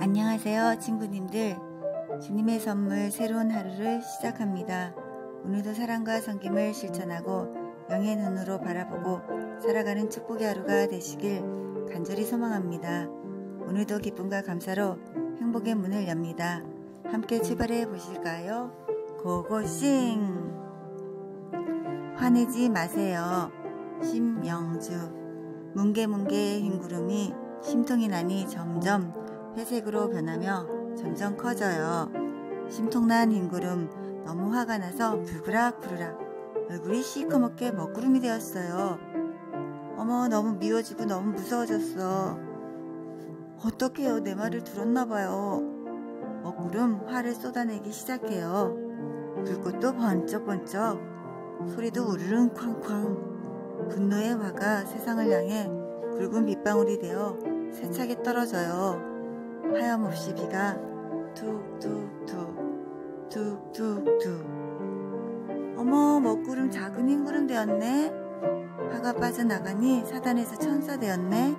안녕하세요, 친구님들. 주님의 선물 새로운 하루를 시작합니다. 오늘도 사랑과 섬김을 실천하고 영의 눈으로 바라보고 살아가는 축복의 하루가 되시길 간절히 소망합니다. 오늘도 기쁨과 감사로 행복의 문을 엽니다. 함께 출발해 보실까요? 고고싱! 화내지 마세요. 심영주. 뭉게뭉게의 흰구름이 심통이 나니 점점 회색으로 변하며 점점 커져요. 심통난 흰구름 너무 화가 나서 불그락불그락 얼굴이 시커멓게 먹구름이 되었어요. 어머 너무 미워지고 너무 무서워졌어. 어떡해요 내 말을 들었나봐요. 먹구름 화를 쏟아내기 시작해요. 불꽃도 번쩍번쩍 소리도 우르릉 쾅쾅 분노의 화가 세상을 향해 굵은 빗방울이 되어 세차게 떨어져요. 하염없이 비가 툭툭툭 툭툭툭 어머 먹구름 작은 흰구름 되었네. 화가 빠져나가니 사단에서 천사 되었네.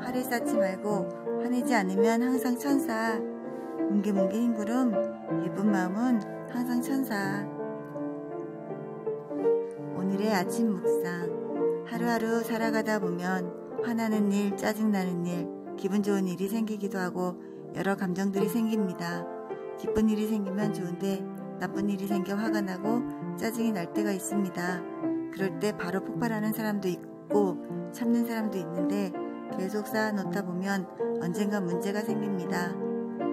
화를 쌓지 말고 화내지 않으면 항상 천사. 뭉게뭉게 흰구름 예쁜 마음은 항상 천사. 오늘의 아침 묵상. 하루하루 살아가다 보면 화나는 일 짜증나는 일 기분 좋은 일이 생기기도 하고 여러 감정들이 생깁니다. 기쁜 일이 생기면 좋은데 나쁜 일이 생겨 화가 나고 짜증이 날 때가 있습니다. 그럴 때 바로 폭발하는 사람도 있고 참는 사람도 있는데 계속 쌓아놓다 보면 언젠가 문제가 생깁니다.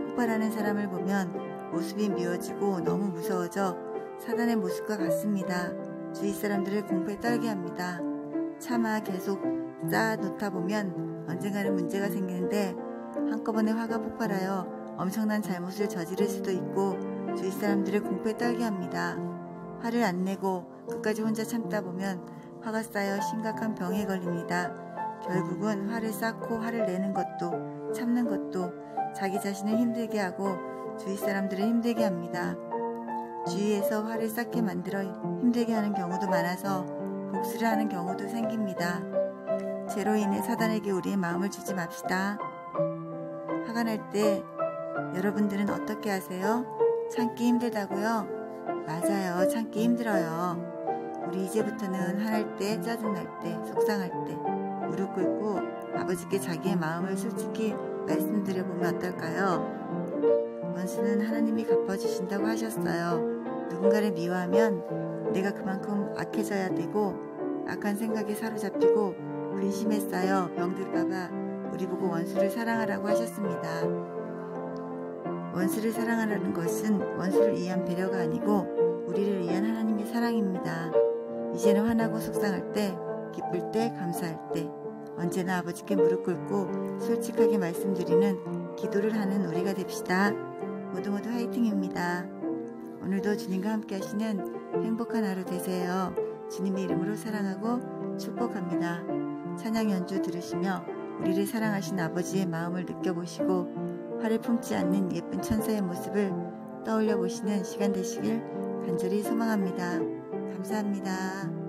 폭발하는 사람을 보면 모습이 미워지고 너무 무서워져 사단의 모습과 같습니다. 주위 사람들을 공포에 떨게 합니다. 차마 계속 쌓아놓다 보면 언젠가는 문제가 생기는데 한꺼번에 화가 폭발하여 엄청난 잘못을 저지를 수도 있고 주위 사람들을 공포에 떨게 합니다. 화를 안 내고 끝까지 혼자 참다 보면 화가 쌓여 심각한 병에 걸립니다. 결국은 화를 쌓고 화를 내는 것도 참는 것도 자기 자신을 힘들게 하고 주위 사람들을 힘들게 합니다. 주위에서 화를 쌓게 만들어 힘들게 하는 경우도 많아서 복수를 하는 경우도 생깁니다. 죄로 인해 사단에게 우리의 마음을 주지 맙시다. 화가 날 때 여러분들은 어떻게 하세요? 참기 힘들다고요? 맞아요. 참기 힘들어요. 우리 이제부터는 화날 때, 짜증날 때, 속상할 때 무릎 꿇고 아버지께 자기의 마음을 솔직히 말씀드려보면 어떨까요? 원수는 하나님이 갚아주신다고 하셨어요. 누군가를 미워하면 내가 그만큼 악해져야 되고 악한 생각에 사로잡히고 쌓여 병들까봐 우리 보고 원수를 사랑하라고 하셨습니다. 원수를 사랑하라는 것은 원수를 위한 배려가 아니고 우리를 위한 하나님의 사랑입니다. 이제는 화나고 속상할 때, 기쁠 때, 감사할 때, 언제나 아버지께 무릎 꿇고 솔직하게 말씀드리는 기도를 하는 우리가 됩시다. 모두 모두 화이팅입니다. 오늘도 주님과 함께 하시는 행복한 하루 되세요. 주님의 이름으로 사랑하고 축복합니다. 찬양 연주 들으시며 우리를 사랑하신 아버지의 마음을 느껴보시고 화를 품지 않는 예쁜 천사의 모습을 떠올려 보시는 시간 되시길 간절히 소망합니다. 감사합니다.